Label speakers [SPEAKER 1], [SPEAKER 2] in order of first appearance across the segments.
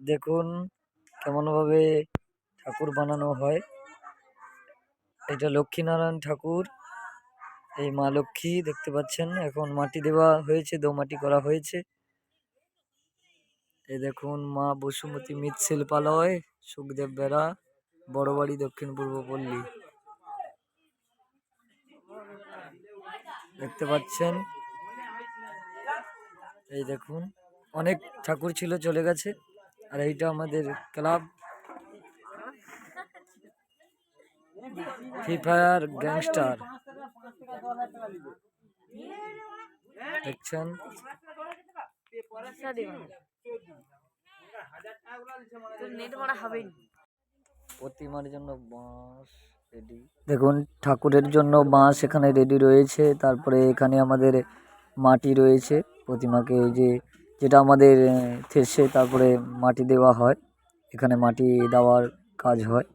[SPEAKER 1] দেখুন কেমনভাবে ঠাকুর বানানো হয়। এটা লক্ষ্মীনারায়ণ ঠাকুর। এই মা লক্ষ্মী দেখতে পাচ্ছেন, এখন মাটি দেওয়া হয়েছে দোমাটি করা হয়েছে। এই দেখুন মা বসুমতী মৃৎশিল্পালয় সুখদেব বেড়া বড় বাড়ি দক্ষিণ পূর্ব পল্লী। দেখতে পাচ্ছেন, এই দেখুন অনেক ঠাকুর ছিল, চলে গেছে। আর এইটা আমাদের ক্লাব। ফ্রি ফায়ার গ্যাংস্টার দেখছেন? প্রতিমার জন্য বাঁশ রেডি দেখুন, ঠাকুরের জন্য বাঁশ এখানে রেডি রয়েছে। তারপরে এখানে আমাদের মাটি রয়েছে। প্রতিমাকে এই যে যেটা আমাদের থেসে তারপরে মাটি দেওয়া হয়। এখানে মাটি দেওয়ার কাজ হয়।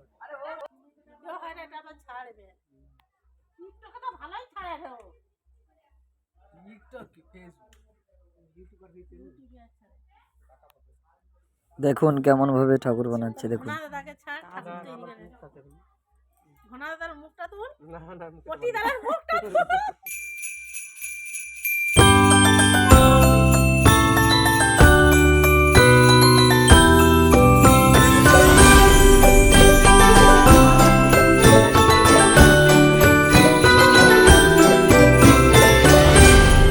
[SPEAKER 1] দেখুন কেমন ভাবে ঠাকুর বানাচ্ছে দেখুন।
[SPEAKER 2] তুল। মুখটা তুল।